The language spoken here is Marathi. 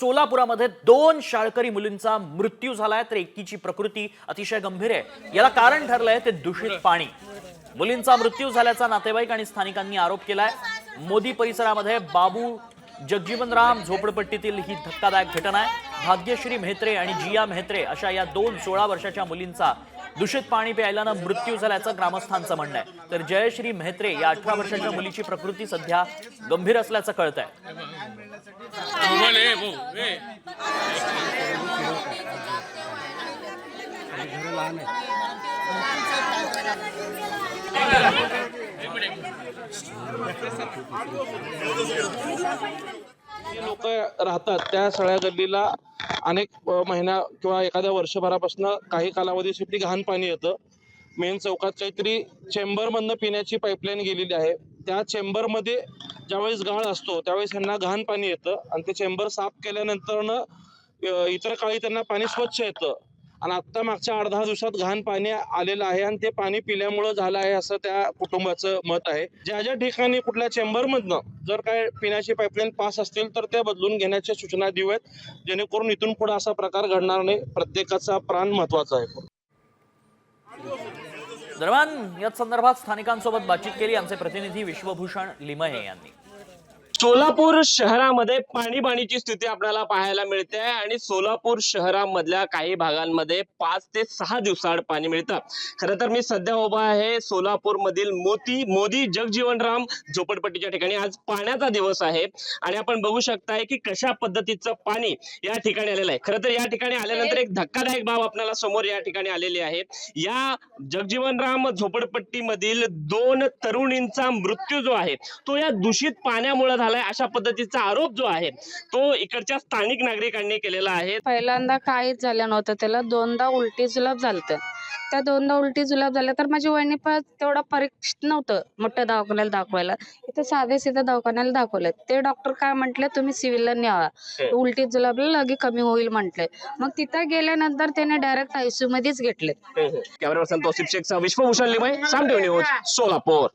सोलापुरामध्ये दोन शाळकरी मुलींचा मृत्यू झालाय तर एकीची प्रकृती अतिशय गंभीर आहे. याला कारण ठरलंय ते दूषित पाणी. मुलींचा मृत्यू झाल्याचा नातेवाईक आणि स्थानिकांनी आरोप केलाय. मोदी परिसरामध्ये बाबू जगजीवनराम झोपडपट्टीतील ही धक्कादायक घटना आहे. भाग्यश्री म्हेत्रे आणि जिया म्हेत्रे अशा या दोन सोळा वर्षाच्या मुलींचा दूषित पाणी प्यायल्यानं मृत्यू झाल्याचं ग्रामस्थांचं म्हणणं आहे. तर जयश्री म्हेत्रे या अठरा वर्षाच्या मुलीची प्रकृती सध्या गंभीर असल्याचं कळत आहे लोक राहतात त्या सगळ्या गल्लीला अनेक महिन्या महिना किंवा एखाद्या वर्षभरापासून काही कालावधीसाठी घाण पाणी येतं. मेन चौकात काहीतरी चेंबरमधनं पिण्याची पाईपलाईन गेलेली आहे. त्या चेंबरमध्ये ज्यावेळेस गाळ असतो त्यावेळेस यांना घाण पाणी येतं आणि ते चेंबर साफ केल्यानंतरनं इतर काळी त्यांना पाणी स्वच्छ येतं. आणि आत्ता मागच्या अर्धा दिवसात घाण पाणी आलेलं आहे आणि ते पाणी पिल्यामुळं झालं आहे असं त्या कुटुंबाचं मत आहे. ज्या ज्या ठिकाणी कुठल्या चेंबरमधनं जर काय पिण्याची पाईपलाईन पास असतील तर त्या बदलून घेण्याच्या सूचना देऊयात जेणेकरून इथून पुढे असा प्रकार घडणार नाही. प्रत्येकाचा प्राण महत्त्वाचा आहे. दरम्यान या संदर्भात स्थानिकांसोबत बातचीत केली आमचे प्रतिनिधी विश्वभूषण लिमये यांनी. सोलापूर शहरामध्ये पाणीबाणीची स्थिती आपल्याला पाहायला मिळते आणि सोलापूर शहरामधल्या काही भागांमध्ये पाच ते सहा दिवसाआड पाणी मिळतं. खरं तर मी सध्या उभा आहे सोलापूर मधील मोती मोदी जगजीवनराम झोपडपट्टीच्या ठिकाणी. आज पाण्याचा दिवस आहे आणि आपण बघू शकताय की कशा पद्धतीचं पाणी या ठिकाणी आलेलं आहे. खरं तर या ठिकाणी आल्यानंतर एक धक्कादायक बाब आपल्याला समोर या ठिकाणी आलेली आहे. या जगजीवनराम झोपडपट्टीमधील दोन तरुणींचा मृत्यू जो आहे तो या दूषित पाण्यामुळे झालाय अशा पद्धतीचा आरोप जो आहे तो इकडच्या स्थानिक नागरिकांनी केलेला आहे. पहिल्यांदा काहीच झालं नव्हतं त्याला दोनदा उलटी जुलाब झालत. त्या दोनदा उलटी जुलाब झाल्या तर माझी वहिनी पण तेवढं परीक्षित नव्हतं मोठ्या दवाखान्याला दाखवायला. इथं साधे सीधे दवाखान्याला दाखवलं. ते डॉक्टर काय म्हटले तुम्ही सिव्हिलला न्यावा. उलटी जुलाबला लगे कमी होईल म्हटले. मग तिथं गेल्यानंतर त्याने डायरेक्ट आयसीयू मध्येच घेतले. Camera Vishwabhushan Limaye Saam news Solapur.